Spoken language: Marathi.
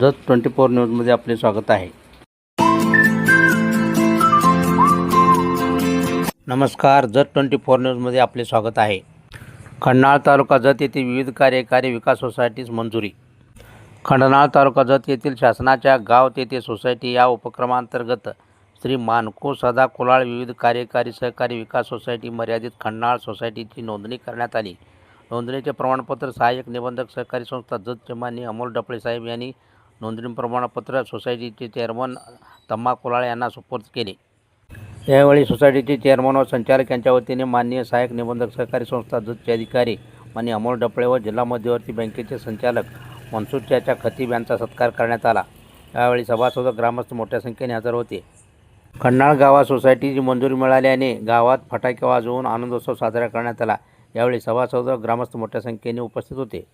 जत ट्वेंटी फोर न्यूजमध्ये आपले स्वागत आहे. नमस्कार जत ट्वेंटी फोर न्यूजमध्ये आपले स्वागत आहे. खंडाळा तालुका जत येथे विविध कार्यकारी विकास सोसायटीस मंजुरी. खंडनाळ तालुका जत येथील शासनाच्या गाव तेथे सोसायटी या उपक्रमांतर्गत श्री मानको सदा कोलाळ विविध कार्यकारी सहकारी विकास सोसायटी मर्यादित खंडाळ सोसायटीची नोंदणी करण्यात आली. नोंदणीचे प्रमाणपत्र सहाय्यक निबंधक सहकारी संस्था जतचे मान्य अमोल डपळे साहेब यांनी नोंदणी प्रमाणपत्र सोसायटीचे चेअरमन तम्मा कोलाळे यांना सुपूर्द केले. यावेळी सोसायटीचे चेअरमन व संचालक यांच्या वतीने माननीय सहाय्यक निबंधक सहकारी संस्था जतचे अधिकारी माननीय अमोल डपळे व जिल्हा मध्यवर्ती बँकेचे संचालक मनसूर चाचा खतीब यांचा सत्कार करण्यात आला. यावेळी सभासद ग्रामस्थ मोठ्या संख्येने हजर होते. खंडाळ गावात सोसायटीची मंजुरी मिळाल्याने गावात फटाके वाजवून आनंदोत्सव साजरा करण्यात आला. यावेळी सभासद ग्रामस्थ मोठ्या संख्येने उपस्थित होते.